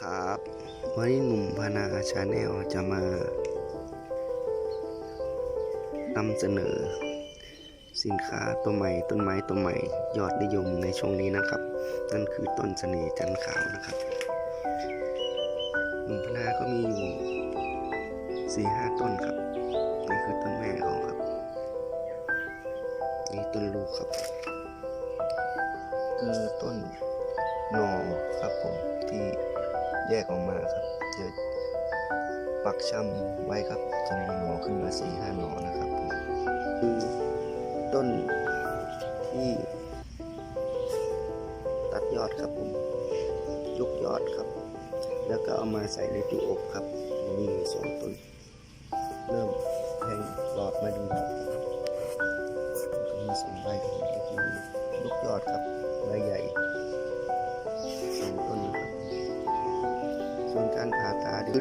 ครับวันนี้หนุ่มพนาชาแนลจะมานำเสนอ สินค้าตัวใหม่ต้นไม้ตัวใหม่ยอดนิยมในช่วงนี้นะครับ นั่นคือต้นเสน่ห์จันขาวนะครับ หนุ่มพนาก็มีอยู่สี่ห้าต้นครับ นี่คือต้นแม่ของครับ นี่ต้นลูกครับ คือต้นหนอครับผมที่ แยกออกมาครับเดปักช่ำไว้ครับจะมีหนอขึ้นมาสี่ห้าหนอนะครับคือต้นที่ตัดยอดครับผมยกยอดครับ แล้วก็เอามาใส่ในตู้อบครับ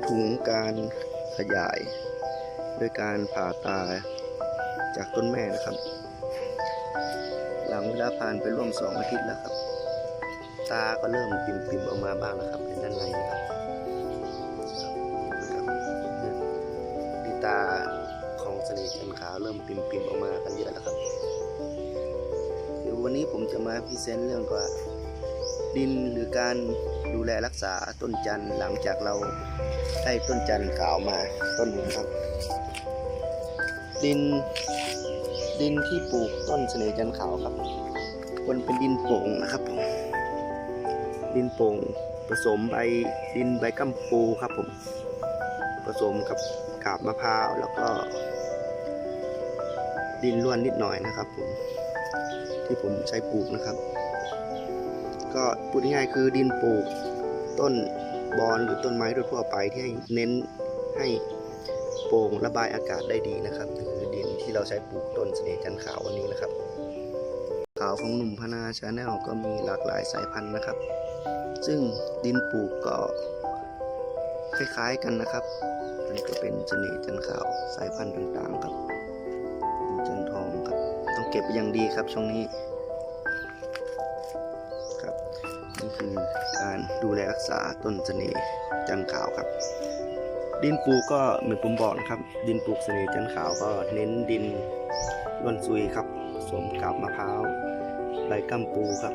ถุงการขยายโดยการผ่าตาจากต้นแม่นะครับ หลังเวลาผ่านไปร่วมสองอาทิตย์แล้วครับ ตาก็เริ่มปิ่มๆออกมาบ้างแล้วครับในด้านในนะครับครับดีตาของเสน่ห์จันขาวเริ่มปิ่มๆออกมากันเยอะแล้วครับเดี๋ยววันนี้ผมจะมาพรีเซนต์เรื่องว่า ดินหรือการดูแลรักษาต้นจันทร์หลังจากเราได้ต้นจันทร์ขาวมาต้นหนึงครับ ดินดินที่ปลูกต้นเสน่ห์จันทร์ขาวครับควรเป็นดินโป่งนะครับผมดินโป่งผสมใบดินใบกัมปูครับผม ผสมกับกาบมะพร้าวแล้วก็ ดินล้วนนิดหน่อยนะครับผมที่ผมใช้ปลูกนะครับ ก็พูดง่ายๆคือดินปลูก ต้นบอนหรือต้นไม้ทั่วไปที่ให้เน้นให้โปร่งระบายอากาศได้ดีนะครับคือดินที่เราใช้ปลูกต้นเสน่ห์จันขาววันนี้นะครับ ขาวของหนุ่มพนาชาแนลก็มีหลากหลายสายพันธุ์นะครับ ซึ่งดินปลูกก็คล้ายๆกันนะครับมันก็เป็นเสน่ห์จันขาวสายพันธุ์ต่างๆครับจันทองครับ ต้องเก็บอย่างดีครับช่วงนี้ การดูแลรักษาต้นเสน่ห์จันขาวครับ ดินปูก็เหมือนผมบอกนะครับ ดินปลูกเสน่ห์จันขาวก็เน้นดินล้วนซุยครับสมกับมะพร้าวใบกัมปูครับ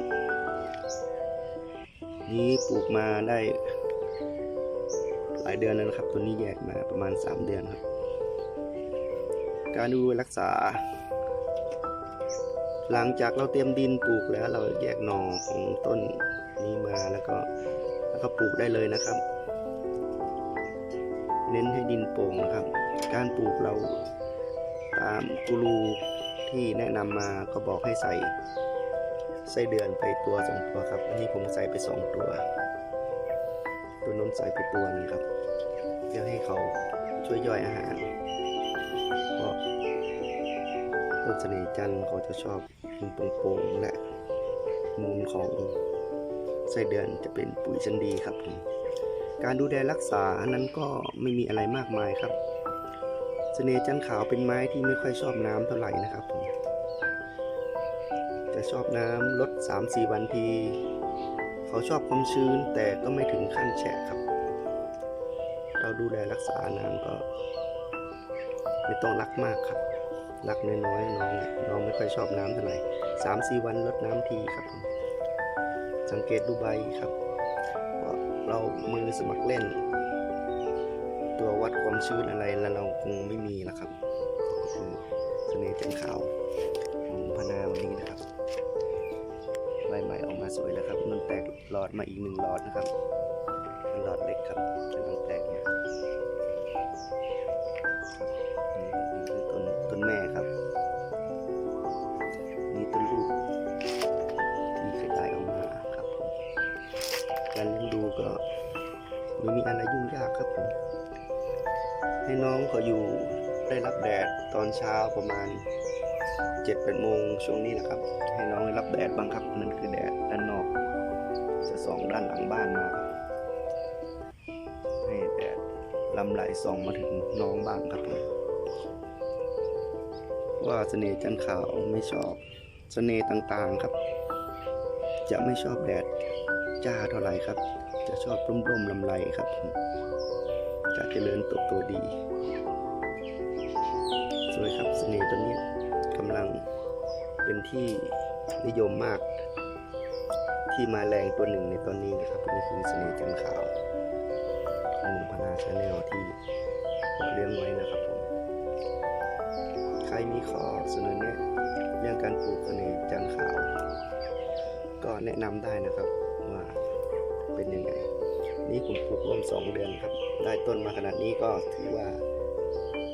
นี้ปลูกมาได้หลายเดือนแล้วนะครับ ตัวนี้แยกมาประมาณ 3 เดือนครับ การดูรักษา หลังจากเราเตรียมดินปลูกแล้ว เราแยกหน่อของต้นนี้มาแล้วก็แล้วก็ปลูกได้เลยนะครับ เน้นให้ดินโป่งนะครับ การปลูกเราตามกูรูที่แนะนำมาก็บอกให้ใส่ไส้เดือนไปตัวสองตัวครับ อันนี้ผมใส่ไปสองตัว ตัวน้นใส่ไปตัวนึงครับเพื่อให้เขาช่วยย่อยอาหารเพราะ นเสน่ห์จันทร์เขาจะชอบดินโป่งๆและมูลของไส้เดือนจะเป็นปุ๋ยชั้นดีครับผมการดูแลรักษานั้นก็ไม่มีอะไรมากมายครับเสน่ห์จันทร์ขาวเป็นไม้ที่ไม่ค่อยชอบน้ำเท่าไหร่นะครับผมจะชอบน้ำลด 3-4 วันที เขาชอบความชื้นแต่ก็ไม่ถึงขั้นแฉะครับ เราดูแลรักษาน้ำก็ไม่ต้องรักมากครับ รักน้อยๆน้องเนี่ยน้องไม่ค่อยชอบน้ำเท่าไหร่สามสี่วันลดน้ำทีครับผมสังเกตดูใบครับว่าเรามือสมัครเล่น ตัววัดความชื้นอะไรแล้วเราคงไม่มีแล้วครับก็คือเสน่ห์จันขาวของพนาวันนี้นะครับใบใหม่ออกมาสวยแล้วครับมันแตกหลอดมาอีกหนึ่งหลอดนะครับหลอดเล็กครับกำลังแตก ให้น้องเขาอยู่ได้รับแดดตอนเช้าประมาณ7จ็ดแปดโมงช่วงนี้นะครับ ให้น้องได้รับแดดบ้างครับนั่นคือแดดด้านนอก จะส่องด้านหลังบ้านมาให้แดดลำไหลส่องมาถึงน้องบ้างครับผมว่าเสน่ห์จันขาวไม่ชอบเสน่ห์ต่างๆครับ จะไม่ชอบแดดจ้าเท่าไหร่ครับ จะชอบร่มๆลำไรครับ เจริญเติบโตดี สวยครับเสน่ห์ตัวนี้กำลังเป็นที่นิยมมาก ที่มาแรงตัวหนึ่งในตอนนี้นะครับนี่คือเสน่ห์จันขาวหนุ่มพนาชาแนลที่เพาเลี้ยงไว้นะครับผม ใครมีข้อเสนอแนะเรื่องการปลูกเสน่ห์จันขาว ก็แนะนำได้นะครับว่าเป็นยังไง นี่ผมปลูกร่วมสองเดือนครับ ได้ต้นมาขนาดนี้ก็ถือว่า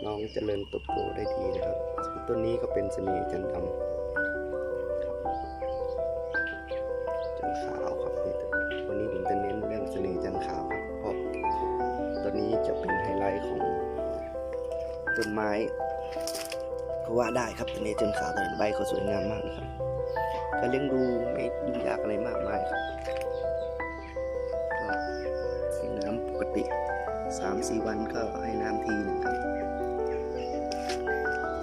น้องเจริญเติบโตได้ดีนะครับ ต้นนี้ก็เป็นเสน่ห์จันทร์ดำจันขาวครับนี่วันนี้ผมจะเน้นเรื่องเสน่ห์จันขาวครับเพราะตัวนี้จะเป็นไฮไลท์ของต้นไม้ก็ว่าได้ครับเสน่ห์จันขาวแต่ใบเขาสวยงามมากนะครับการเลี้ยงดูไม่ยุ่งยากอะไรมากมายครับก็ให้น้ำปกติ สามสี่วันก็ให้น้ำทีหนึงครับ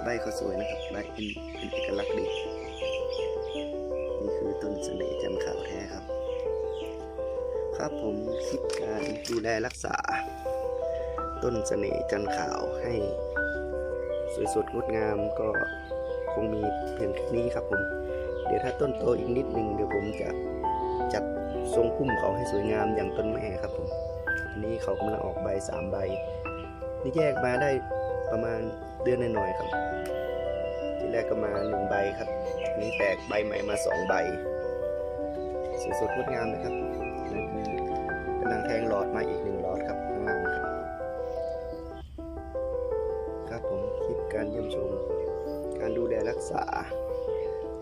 ใบเขาสวยนะครับ ใบเป็นเป็นเอกลักษณ์ดี นี่คือต้นเสน่ห์จันทร์ขาวแท้ครับ ครับผมคลิปการดูแลรักษา ต้นเสน่ห์จันขาวให้ สวยสดงดงามก็คงมีเพียงแค่นี้ครับผม เดี๋ยวถ้าต้นโตอีกนิดนึงเดี๋ยวผมจะจัดทรงพุ่มเขาให้สวยงามอย่างต้นแม่ครับผม อันนี้เขากำลังออกใบสามใบ นี่แยกมาได้ประมาณเดือนหน่อยๆครับ ที่แรกก็มาหนึ่งใบครับ อันนี้แตกใบใหม่มาสองใบสวยสดงดงามนะครับนั่นคือกำลังแทงหลอดมาอีกหนึ่งหลอดครับข้างล่างครับ ครับผมคลิปการเยี่ยมชม การดูแลรักษา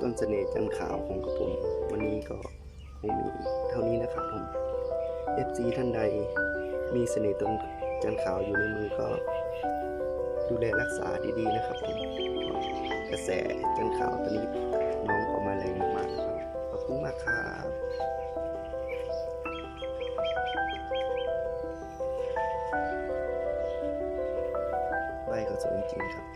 ต้นเสน่ห์จันขาวของกระผม วันนี้ก็คงมี FC ท่านใดมีเสน่ห์ต้นจันขาวอยู่ในมือก็ดูแลรักษาดีๆนะครับผมกระแสจันขาวตอนนี้น้องออกมาแรงมากครับขอบคุณมากครับใบก็สวยจริงๆครับ